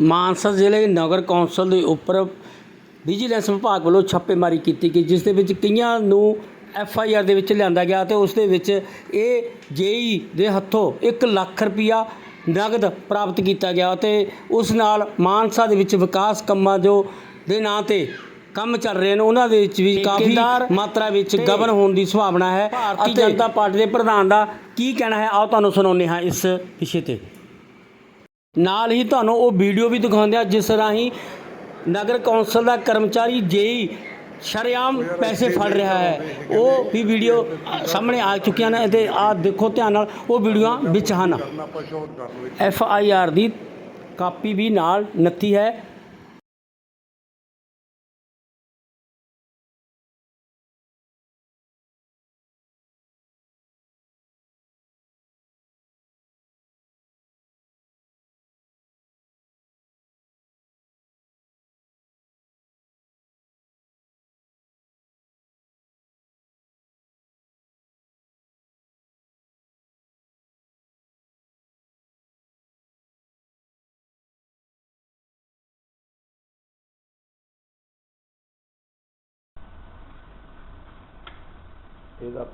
ਮਾਨਸਾ ਜ਼ਿਲ੍ਹੇ ਨਗਰ ਕੌਂਸਲ ਦੇ ਉੱਪਰ ਵਿਜੀਲੈਂਸ ਵਿਭਾਗ ਵੱਲੋਂ ਛਾਪੇਮਾਰੀ ਕੀਤੀ ਗਈ ਜਿਸ ਦੇ ਵਿੱਚ ਕਈਆਂ ਨੂੰ ਐਫ ਆਈ ਆਰ ਦੇ ਵਿੱਚ ਲਿਆਂਦਾ ਗਿਆ ਤੇ ਉਸ ਦੇ ਵਿੱਚ ਇਹ ਜੇਈ ਦੇ ਹੱਥੋਂ 1 ਲੱਖ ਰੁਪਇਆ ਨਗਦ ਪ੍ਰਾਪਤ ਕੀਤਾ ਗਿਆ ਤੇ ਉਸ ਨਾਲ ਮਾਨਸਾ ਦੇ ਵਿੱਚ ਵਿਕਾਸ ਕੰਮਾਂ ਜੋ ਦੇ ਨਾਂ ਤੇ ਕੰਮ ਚੱਲ ਰਹੇ ਨੇ ਉਹਨਾਂ ਦੇ ਵਿੱਚ ਵੀ ਕਾਫੀ ਮਾਤਰਾ ਵਿੱਚ ਗਬਨ ਹੋਣ ਦੀ ਸੰਭਾਵਨਾ ਹੈ ਭਾਰਤੀ ਜਨਤਾ ਪਾਰਟੀ ਦੇ ਪ੍ਰਧਾਨ ਦਾ ਕੀ ਕਹਿਣਾ ਹੈ? ਆਓ ਤੁਹਾਨੂੰ ਸੁਣਾਉਂਦੇ ਹਾਂ ਇਸ ਵਿਸ਼ੇ ਤੇ। ਨਾਲ ਹੀ ਤੁਹਾਨੂੰ ਉਹ ਵੀਡੀਓ ਵੀ ਦਿਖਾਉਂਦੇ ਆ ਜਿਸ ਰਾਹੀਂ ਨਗਰ ਕੌਂਸਲ ਦਾ ਕਰਮਚਾਰੀ ਜੇਈ ਸ਼ਰੇਆਮ ਪੈਸੇ ਫੜ ਰਿਹਾ ਹੈ। ਉਹ ਵੀ ਵੀਡੀਓ ਸਾਹਮਣੇ ਆ ਚੁੱਕੀਆਂ ਨੇ ਤੇ ਆ ਦੇਖੋ ਧਿਆਨ ਨਾਲ ਉਹ ਵੀਡੀਓਆਂ ਵਿੱਚ ਹਨ। ਐਫ ਆਈ ਆਰ ਦੀ ਕਾਪੀ ਵੀ ਨਾਲ ਨੱਥੀ ਹੈ। ਇਹਦਾ।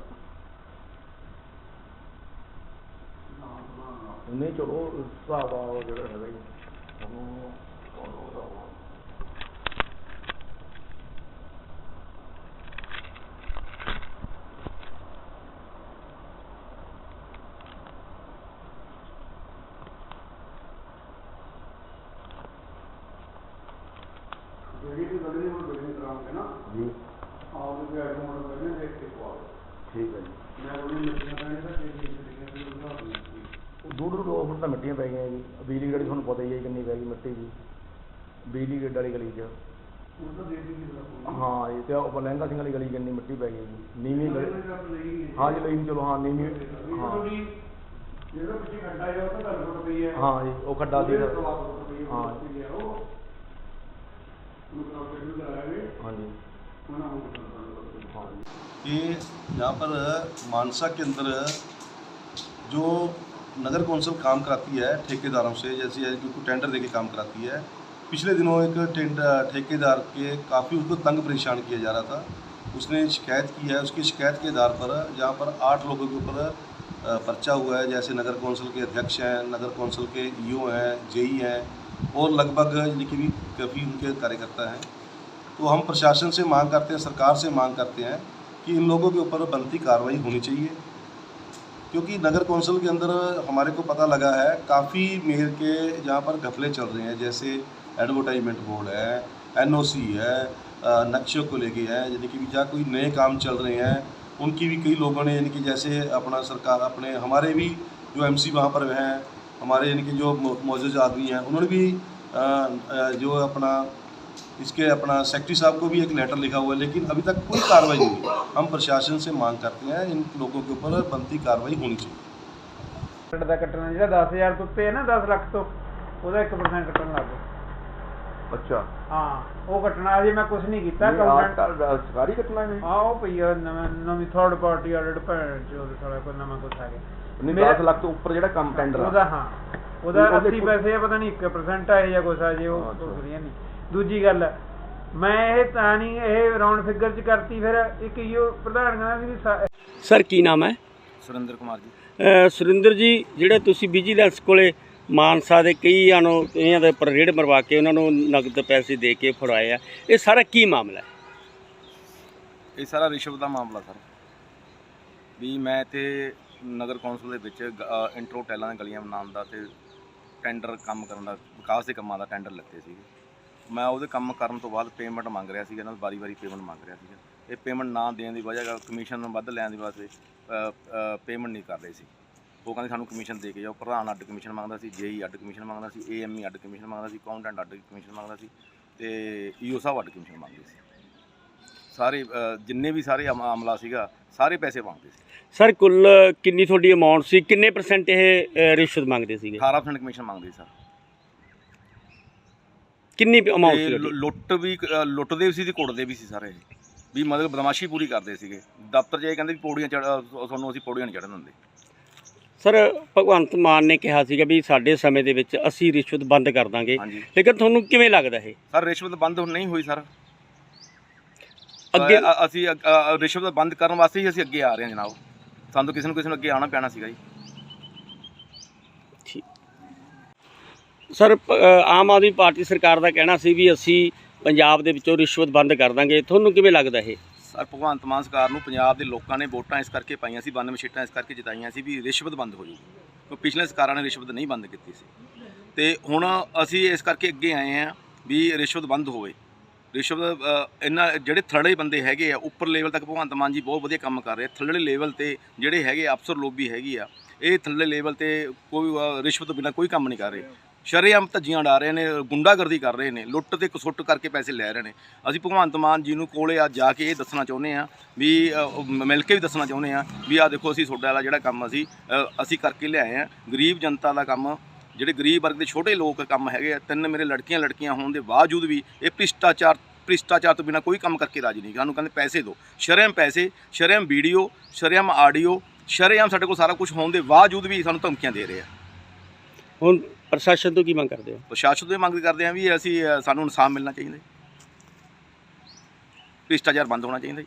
ਨਹੀਂ ਚਲੋ ਹਿਸਾਬ ਆ ਉਹ ਜਿਹੜਾ ਹੈਗਾ ਜੀ ਉਹਨੂੰ ਜਿਹੜੀ ਵੀ ਗਲੀ ਨੂੰ ਬਿਲਡਿੰਗ ਕਰਾਉਂਗੇ ਨਾ ਜੀ। ਆਪ ਦੇ ਐਡ ਮੋਡ ਕਰਨੇ ਦੇਖ ਕੇ ਪਵਾਓ ਠੀਕ ਹੈ ਜੀ ਦੂਰ ਦੂਰ ਫੁੱਟ ਤਾਂ ਮਿੱਟੀਆਂ ਪੈ ਗਈਆਂ ਜੀ ਬਿਜਲੀ ਗੜੀ ਤੁਹਾਨੂੰ ਪਤਾ ਹੀ ਹੈ ਕਿੰਨੀ ਪੈ ਗਈ ਮਿੱਟੀ ਜੀ ਬਿਜਲੀ ਗੇਟ ਵਾਲੀ ਗਲੀ 'ਚ ਹਾਂ ਜੀ ਤੇ ਉਹ ਲਹਿੰਗਾ ਸਿੰਘ ਵਾਲੀ ਗਲੀ ਕਿੰਨੀ ਮਿੱਟੀ ਪੈ ਗਈ ਜੀ ਨੀਵੀਂ ਗਲੀ ਹਾਂ ਜੀ ਲਈ ਚਲੋ ਹਾਂ ਨੀਵੀਂ ਹਾਂ ਜਿਹੜਾ ਪਿੱਛੇ ਖੱਡਾ ਹੈ ਉਹ ਤਾਂ ਤੁਹਾਨੂੰ ਰੁਪਏ ਹੈ ਹਾਂ ਜੀ ਉਹ ਖੱਡਾ ਸੀ ਹਾਂ ਹਾਂ ਜੀ कि यहाँ पर मानसा के अंदर जो नगर कौंसिल काम कराती है ठेकेदारों से, जैसे कि कोई टेंडर देके काम कराती है, पिछले दिनों एक टेंडर ठेकेदार के काफ़ी उसको तंग परेशान किया जा रहा था। उसने शिकायत की है, उसकी शिकायत के आधार पर जहाँ पर आठ लोगों के ऊपर पर्चा हुआ है, जैसे नगर कौंसिल के अध्यक्ष हैं, नगर कौंसिल के ईओ हैं जेई हैं, और लगभग यानी कि भी काफ़ी उनके कार्यकर्ता हैं। तो हम प्रशासन से मांग करते हैं, सरकार से मांग करते हैं कि इन लोगों के ऊपर बनती कार्रवाई होनी चाहिए। क्योंकि नगर कौंसिल के अंदर हमारे को पता लगा है, काफ़ी मेयर के जहाँ पर घपले चल रहे हैं, जैसे एडवर्टाइजमेंट बोर्ड है, एनओसी है नक्शों को लेके है, यानी कि जहाँ कोई नए काम चल रहे हैं, उनकी भी कई लोगों ने, यानी कि जैसे अपना सरकार, अपने हमारे भी जो एमसी वहाँ पर हैं, हमारे, यानी कि जो मौजूद आदमी हैं, उन्होंने भी जो अपना इसके अपना सेक्रेटरी साहब को भी एक लेटर लिखा हुआ है लेकिन अभी तक कोई कार्रवाई नहीं हुई हम प्रशासन से मांग करते हैं इन लोगों के ऊपर बनती कार्रवाई होनी चाहिए ਪਿੰਡ ਦਾ ਕੱਟਣਾ ਜਿਹੜਾ 10000 ਤੋਂ ਉੱਤੇ ਹੈ ਨਾ 10 ਲੱਖ ਤੋਂ ਉਹਦਾ 1% ਕੱਟਣ ਲੱਗ ਗਏ ਅੱਛਾ ਹਾਂ ਉਹ ਕੱਟਣਾ ਅਜੇ ਮੈਂ ਕੁਝ ਨਹੀਂ ਕੀਤਾ ਨਹੀਂ, ਆਹ ਕੰਪਲੇਂਟ ਤਾਂ ਸਰਕਾਰੀ ਕੱਟਣਾ ਹੈ ਹਾਂ ਉਹ ਪਈ ਆ ਨਵੇਂ ਨਵੀਂ ਥਰਡ ਪਾਰਟੀ ਆਡਿਟ ਭੈਣ ਚੋਦ ਸਾਲਾ ਕੋਈ ਨਵਾਂ ਕੁਛ ਆ ਗਿਆ ਨਹੀਂ ਮੇਰਾ- 10 ਲੱਖ ਤੋਂ ਉੱਪਰ ਜਿਹੜਾ ਕੰਮ ਟੈਂਡਰ ਆ ਉਹਦਾ ਹਾਂ ਉਹਦਾ ਉਹਦੇ 80 ਕੋਲ- ਪੈਸੇ ਆ ਪਤਾ ਨਹੀਂ 1% ਆਏ ਜਾਂ ਕੁਛ ਆ ਜੇ ਉਹ ਅੱਛਾ। ਕੁਛ ਨਹੀਂ ਦੂਜੀ ਗੱਲ ਮੈਂ ਇਹ ਤਾਂ ਨਹੀਂ ਇਹ ਰਾਉਂਡ ਫਿਗਰ ਚ ਕਰਤੀ ਫਿਰ ਇੱਕ ਇਹੋ ਪ੍ਰਧਾਨ ਕਹਿੰਦਾ ਸੀ ਸਰ ਕੀ ਨਾਮ ਹੈ? ਸੁਰਿੰਦਰ ਕੁਮਾਰ ਜੀ। ਸੁਰਿੰਦਰ ਜੀ ਜਿਹੜੇ ਤੁਸੀਂ ਵਿਜੀਲੈਂਸ ਕੋਲੇ ਮਾਨਸਾ ਦੇ ਕਈਆਂ ਨੂੰ ਇਹਨਾਂ ਦੇ ਉੱਪਰ ਰੇਡ ਮਰਵਾ ਕੇ ਉਹਨਾਂ ਨੂੰ ਨਗਦ ਪੈਸੇ ਦੇ ਕੇ ਫੜਾਏ ਆ ਇਹ ਸਾਰਾ ਕੀ ਮਾਮਲਾ ਹੈ? ਇਹ ਸਾਰਾ ਰਿਸ਼ਵਤ ਦਾ ਮਾਮਲਾ ਸਰ। ਵੀ ਮੈਂ ਇੱਥੇ ਨਗਰ ਕੌਂਸਲ ਦੇ ਵਿੱਚ ਇੰਟਰੋ ਟੈਲਾਂ ਦੀਆਂ ਗਲੀਆਂ ਬਣਾਉਣ ਦਾ ਤੇ ਟੈਂਡਰ ਕੰਮ ਕਰਨ ਦਾ ਵਿਕਾਸ ਦੇ ਕੰਮਾਂ ਦਾ ਟੈਂਡਰ ਲੱਤੇ ਸੀਗੇ। ਮੈਂ ਉਹਦੇ ਕੰਮ ਕਰਨ ਤੋਂ ਬਾਅਦ ਪੇਮੈਂਟ ਮੰਗ ਰਿਹਾ ਸੀਗਾ ਇਹਨਾਂ ਤੋਂ ਵਾਰੀ-ਵਾਰੀ ਪੇਮੈਂਟ ਮੰਗ ਰਿਹਾ ਸੀਗਾ। ਇਹ ਪੇਮੈਂਟ ਨਾ ਦੇਣ ਦੀ ਵਜ੍ਹਾ ਕਰਕੇ ਕਮਿਸ਼ਨ ਵੱਧ ਲੈਣ ਦੀ ਵਾਸਤੇ ਪੇਮੈਂਟ ਨਹੀਂ ਕਰ ਰਹੇ ਸੀ। ਉਹ ਕਹਿੰਦੇ ਸਾਨੂੰ ਕਮਿਸ਼ਨ ਦੇ ਕੇ ਜਾਓ ਪ੍ਰਧਾਨ ਅੱਡ ਕਮਿਸ਼ਨ ਮੰਗਦਾ ਸੀ ਜੇਈ ਅੱਡ ਕਮਿਸ਼ਨ ਮੰਗਦਾ ਸੀ ਏਐਮਈ ਅੱਡ ਕਮਿਸ਼ਨ ਮੰਗਦਾ ਸੀ ਅਕਾਊਂਟੈਂਟ ਅੱਡ ਕਮਿਸ਼ਨ ਮੰਗਦਾ ਸੀ ਤੇ ਈਓ ਸਾਹਿਬ ਅੱਡ ਕਮਿਸ਼ਨ ਮੰਗਦੇ ਸੀ। ਸਾਰੇ ਜਿੰਨੇ ਵੀ ਸਾਰੇ ਆਮਲਾ ਸੀਗਾ ਸਾਰੇ ਪੈਸੇ ਮੰਗਦੇ ਸੀ। ਸਰ ਕੁੱਲ ਕਿੰਨੀ ਤੁਹਾਡੀ ਅਮਾਉਂਟ ਸੀ? ਕਿੰਨੇ ਪਰਸੈਂਟ ਇਹ ਰਿਸ਼ਵਤ ਮੰਗਦੇ ਸੀਗੇ? 18% ਕਮਿਸ਼ਨ ਮੰਗਦੇ ਸੀ ਸਰ। ਕਿੰਨੀ ਅਮਾਉਂਟ ਤੇ ਸੀ ਲੁ-? ਲੁੱਟ ਵੀ ਅ, ਲੁੱਟਦੇ ਵੀ ਸੀ ਤੇ ਕੁੱਟਦੇ ਵੀ ਸੀ ਸਾਰੇ। ਇਹ। ਵੀ ਮਤਲਬ ਬਦਮਾਸ਼ੀ ਪੂਰੀ ਕਰਦੇ ਸੀਗੇ। ਦਫ਼ਤਰ 'ਚ ਇਹ ਕਹਿੰਦੇ ਵੀ ਪੌੜੀਆਂ ਚੜ ਤੁਹਾਨੂੰ ਅਸੀਂ ਪੌੜੀਆਂ ਨਹੀਂ ਚੜ੍ਹਨ ਦਿੰਦੇ। ਸਰ ਭਗਵੰਤ ਮਾਨ ਨੇ ਕਿਹਾ ਸੀਗਾ ਵੀ ਸਾਡੇ ਸਮੇਂ ਦੇ ਵਿੱਚ ਅਸੀਂ ਰਿਸ਼ਵਤ ਬੰਦ ਕਰ ਦਾਂਗੇ। ਹਾਂਜੀ। ਲੇਕਿਨ ਤੁਹਾਨੂੰ ਕਿਵੇਂ ਲੱਗਦਾ ਇਹ? ਸਰ ਰਿਸ਼ਵਤ ਬੰਦ ਹੁਣ ਨਹੀਂ ਹੋਈ ਸਰ। ਅੱਗੇ ਅਸੀਂ ਅ- ਅ- ਰਿਸ਼ਵਤ ਬੰਦ ਕਰਨ ਵਾਸਤੇ ਹੀ ਅਸੀਂ ਅੱਗੇ ਆ ਰਹੇ ਹਾਂ ਜਨਾਬ। ਸਾਨੂੰ ਕਿਸੇ ਨੂੰ ਕਿਸੇ ਨੂੰ ਅੱਗੇ ਆਉਣਾ ਪੈਣਾ ਸੀਗਾ ਜੀ। ਸਰ ਆਮ ਆਦਮੀ ਪਾਰਟੀ ਸਰਕਾਰ ਦਾ ਕਹਿਣਾ ਸੀ ਵੀ ਅਸੀਂ ਪੰਜਾਬ ਦੇ ਵਿੱਚੋਂ ਰਿਸ਼ਵਤ ਬੰਦ ਕਰ ਦਾਂਗੇ। ਤੁਹਾਨੂੰ ਕਿਵੇਂ ਲੱਗਦਾ ਇਹ? ਸਰ, ਭਗਵੰਤ ਮਾਨ ਸਰਕਾਰ ਨੂੰ ਪੰਜਾਬ ਦੇ ਲੋਕਾਂ ਨੇ ਵੋਟਾਂ ਇਸ ਕਰਕੇ ਪਾਈਆਂ ਸੀ 92 ਸੀਟਾਂ ਇਸ ਕਰਕੇ ਜਿਤਾਈਆਂ ਸੀ ਵੀ ਰਿਸ਼ਵਤ ਬੰਦ ਹੋ ਜੂਗੀ ਕਿਉਂਕਿ ਪਿਛਲੇ ਸਰਕਾਰਾਂ ਨੇ ਰਿਸ਼ਵਤ ਨਹੀਂ ਬੰਦ ਕੀਤੀ ਸੀ। ਤੇ ਹੁਣ ਅਸੀਂ ਇਸ ਕਰਕੇ ਅੱਗੇ ਆਏ ਹਾਂ ਵੀ ਰਿਸ਼ਵਤ ਬੰਦ ਹੋਵੇ। ਰਿਸ਼ਵਤ ਇਹਨਾਂ ਜਿਹੜੇ ਥਰੜੇ ਬੰਦੇ ਹੈਗੇ ਆ, ਉੱਪਰ ਲੈਵਲ ਤੱਕ ਭਗਵੰਤ ਮਾਨ ਜੀ ਬਹੁਤ ਵਧੀਆ ਕੰਮ ਕਰ ਰਹੇ ਥੱਲੜੇ ਲੈਵਲ ਤੇ ਜਿਹੜੇ ਹੈਗੇ ਅਫਸਰ ਲੋਬੀ ਹੈਗੀ ਆ, ਇਹ ਥੱਲੇ ਲੈਵਲ ਤੇ ਕੋਈ ਰਿਸ਼ਵਤ ਤੋਂ ਬਿਨਾਂ ਕੋਈ ਕੰਮ ਨਹੀਂ ਕਰ ਰਹੇ। ਸ਼ਰੇਆਮ ਧੱਜੀਆਂ ਉਡਾ ਰਹੇ ਨੇ, ਗੁੰਡਾਗਰਦੀ ਕਰ ਰਹੇ ਨੇ, ਲੁੱਟ ਤੇ ਕਸੁੱਟ ਕਰਕੇ ਪੈਸੇ ਲੈ ਰਹੇ ਨੇ। ਅਸੀਂ ਭਗਵੰਤ ਮਾਨ ਜੀ ਨੂੰ ਕੋਲੇ ਆ ਜਾ ਕੇ ਇਹ ਦੱਸਣਾ ਚਾਹੁੰਦੇ ਆ ਵੀ ਮਿਲ ਕੇ ਵੀ ਦੱਸਣਾ ਚਾਹੁੰਦੇ ਆ ਵੀ ਆ ਦੇਖੋ ਅਸੀਂ ਤੁਹਾਡਾ ਵਾਲਾ ਜਿਹੜਾ ਕੰਮ ਅਸੀਂ ਅਸੀਂ ਕਰਕੇ ਲਿਆਏ ਆ ਗਰੀਬ ਜਨਤਾ ਦਾ ਕੰਮ, ਜਿਹੜੇ ਗਰੀਬ ਵਰਗ ਦੇ ਛੋਟੇ ਲੋਕ ਕੰਮ ਹੈਗੇ ਆ, ਤਿੰਨ ਮੇਰੇ ਲੜਕੀਆਂ ਲੜਕੀਆਂ ਹੋਣ ਦੇ ਬਾਵਜੂਦ ਵੀ ਇਹ ਭ੍ਰਿਸ਼ਟਾਚਾਰ ਭ੍ਰਿਸ਼ਟਾਚਾਰ ਤੋਂ ਬਿਨਾ ਕੋਈ ਕੰਮ ਕਰਕੇ ਰਾਜੀ ਨਹੀਂ ਸਾਨੂੰ ਕਹਿੰਦੇ ਪੈਸੇ ਦਿਓ। ਸ਼ਰੇਆਮ ਪੈਸੇ, ਸ਼ਰੇਆਮ ਵੀਡੀਓ, ਸ਼ਰੇਆਮ ਆਡੀਓ, ਸ਼ਰੇਆਮ ਸਾਡੇ ਕੋਲ ਸਾਰਾ ਕੁਝ ਹੋਣ ਦੇ ਬਾਵਜੂਦ ਵੀ ਸਾਨੂੰ ਧਮਕੀਆਂ ਦੇ ਰਹੇ ਆ। ਹੁਣ ਪ੍ਰਸ਼ਾਸਨ ਤੋਂ ਕੀ ਮੰਗ ਕਰਦੇ ਹੋ ਪ੍ਰਸ਼ਾਸਨ ਤੋਂ ਇਹ ਮੰਗ ਕਰਦੇ ਹਾਂ ਵੀ ਅਸੀਂ ਸਾਨੂੰ ਇਨਸਾਫ ਮਿਲਣਾ ਚਾਹੀਦਾ ਜੀ। ਭ੍ਰਿਸ਼ਟਾਚਾਰ ਬੰਦ ਹੋਣਾ ਚਾਹੀਦਾ ਜੀ